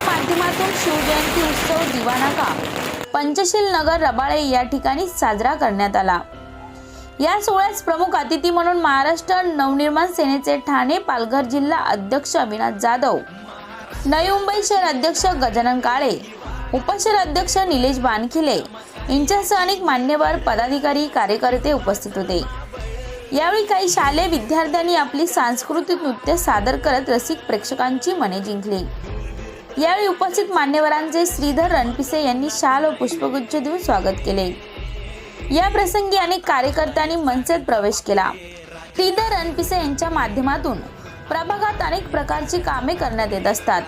माध्यमातून शिवजयंती उत्सव दिवाना का? पंचशील नगर रबाळे या ठिकाणी साजरा करण्यात आला. या सोहळ्यास प्रमुख अतिथी म्हणून महाराष्ट्र नवनिर्माण सेनेचे ठाणे पालघर जिल्हा अध्यक्ष अविनाश जाधव नवी मुंबई शहर अध्यक्ष गजानन काळे उपशहर अध्यक्ष निलेश बानखिले यांच्यासह अनेक मान्यवर पदाधिकारी कार्यकर्ते उपस्थित होते. यावेळी काही शालेय विद्यार्थ्यांनी आपली सांस्कृतिक नृत्य सादर करत रसिक प्रेक्षकांची मने जिंकली. यावेळी उपस्थित मान्यवरांचे श्रीधर रणपिसे यांनी शाल व पुष्पगुच्छ देऊन स्वागत केले. या प्रसंगी अनेक कार्यकर्त्यांनी मनसेत प्रवेश केला. श्रीधर रणपिसे यांच्या माध्यमातून प्रभागात अनेक प्रकारची कामे करण्यात येत असतात.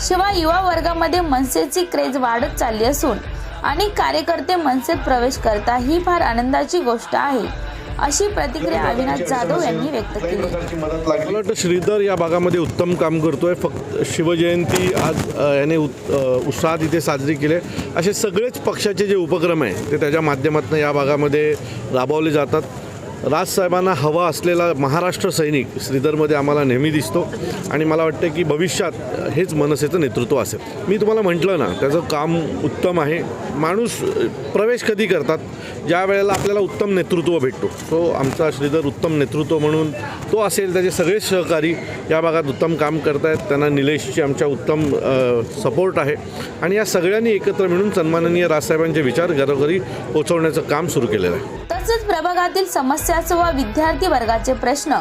शिवाय युवा वर्गामध्ये मनसेची क्रेज वाढत चालली असून अनेक कार्यकर्ते मनसेत प्रवेश करता ही फार आनंदाची गोष्ट आहे. अशी प्रतिक्रिया अविनाश जाधव यांनी व्यक्त केली. मला वाटतं श्रीधर या भागामध्ये उत्तम काम करतोय. फक्त शिवजयंती आज अ, याने उत- अ, उत्साहात इथे साजरी केले असे सगळेच पक्षाचे जे उपक्रम आहे ते त्याच्या माध्यमातून या भागामध्ये राबवले जातात. राजसाहेबांना हवा असलेला महाराष्ट्र सैनिक श्रीधरमध्ये आम्हाला नेहमी दिसतो आणि मला वाटतं की भविष्यात हेच मनसेचं नेतृत्व असेल. मी तुम्हाला म्हटलं ना त्याचं काम उत्तम आहे. माणूस प्रवेश कधी करतात? ज्या वेळेला आपल्याला उत्तम नेतृत्व भेटतो. तो आमचा श्रीधर उत्तम नेतृत्व म्हणून तो असेल त्याचे सगळे सहकारी या भागात उत्तम काम करतायत. त्यांना निलेशची आमच्या उत्तम सपोर्ट आहे. आणि या सगळ्यांनी एकत्र मिळून सन्माननीय राजसाहेबांचे विचार घरोघरी पोहोचवण्याचं काम सुरू केलेलं आहे. तसेच प्रभागातील समस्याचं व विद्यार्थी वर्गाचे प्रश्न.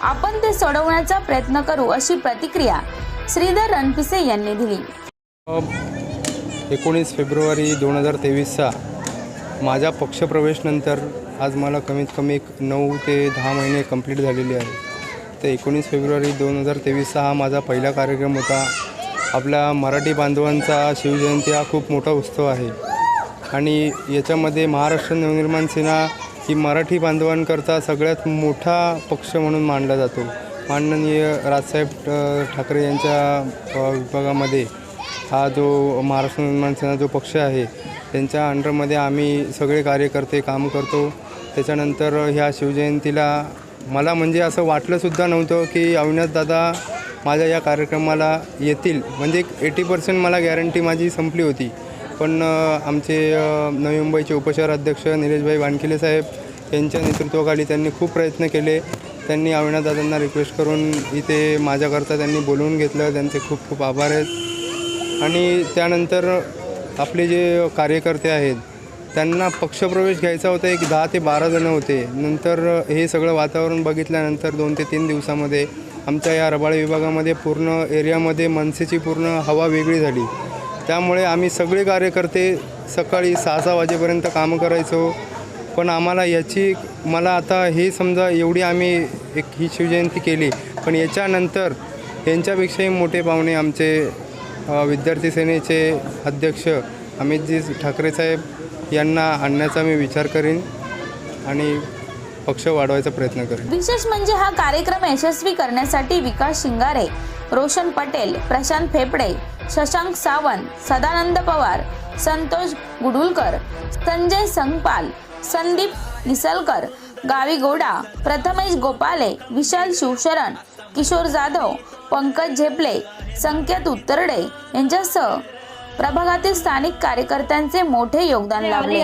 आपण ते सोडवण्याचा प्रयत्न करू अशी प्रतिक्रिया श्रीधर रणपिसे यांनी दिली. एकोणीस फेब्रुवारी दोन हजार तेवीसचा माझ्या पक्षप्रवेशनंतर आज मला कमीत कमी एक नऊ ते दहा महिने कंप्लीट झालेले आहे तर एकोणीस फेब्रुवारी दोन हजार तेवीसचा हा माझा पहिला कार्यक्रम होता. आपल्या मराठी बांधवांचा शिवजयंती हा खूप मोठा उत्सव आहे. आणि याच्यामध्ये महाराष्ट्र नवनिर्माण सेना ही मराठी बांधवांकरता सगळ्यात मोठा पक्ष म्हणून मानला जातो. माननीय राजसाहेब ठाकरे यांच्या विभागामध्ये हा जो महाराष्ट्र निर्माण सेना जो पक्ष आहे त्यांच्या अंडरमध्ये आम्ही सगळे कार्यकर्ते काम करतो. त्याच्यानंतर ह्या शिवजयंतीला मला म्हणजे असं वाटलंसुद्धा नव्हतं की अविनाश दादा माझ्या या कार्यक्रमाला येतील. म्हणजे एक एटी पर्सेंट मला गॅरंटी माझी संपली होती. पण आमचे नवी मुंबईचे उपशहर अध्यक्ष निलेशभाई वानखिले साहेब यांच्या नेतृत्वाखाली त्यांनी खूप प्रयत्न केले. त्यांनी अविनादादांना रिक्वेस्ट करून इथे माझ्याकरता त्यांनी बोलवून घेतलं. त्यांचे खूप खूप आभार आहेत. आणि त्यानंतर आपले जे कार्यकर्ते आहेत त्यांना पक्षप्रवेश घ्यायचा होता. एक दहा ते बारा जणं होते. नंतर हे सगळं वातावरण बघितल्यानंतर दोन ते तीन दिवसामध्ये आमच्या या रबाळे विभागामध्ये पूर्ण एरियामध्ये मनसेची पूर्ण हवा वेगळी झाली. त्यामुळे आम्ही सगळे कार्यकर्ते सकाळी सहा सहा वाजेपर्यंत कामं करायचो. पण आम्हाला याची मला आता हे समजा एवढी आम्ही एक ही शिवजयंती केली. पण याच्यानंतर यांच्यापेक्षाही मोठे पाहुणे आमचे विद्यार्थी सेनेचे अध्यक्ष अमितजी ठाकरे साहेब यांना आणण्याचा मी विचार करीन. आणि पक्ष वाढवायचा प्रयत्न करेन विशेष म्हणजे हा कार्यक्रम यशस्वी करण्यासाठी विकास शिंगारे रोशन पटेल प्रशांत फेफडे शशांक सावंत सदानंद पवार संतोष गुडुलकर संजय संगपाल संदीप निसलकर गावी गोडा प्रथमेश गोपाले विशाल शिवशरण किशोर जाधव पंकज झेपले संकेत उत्तरडे यांच्यासह प्रभागातील स्थानिक कार्यकर्त्यांचे मोठे योगदान लाभले.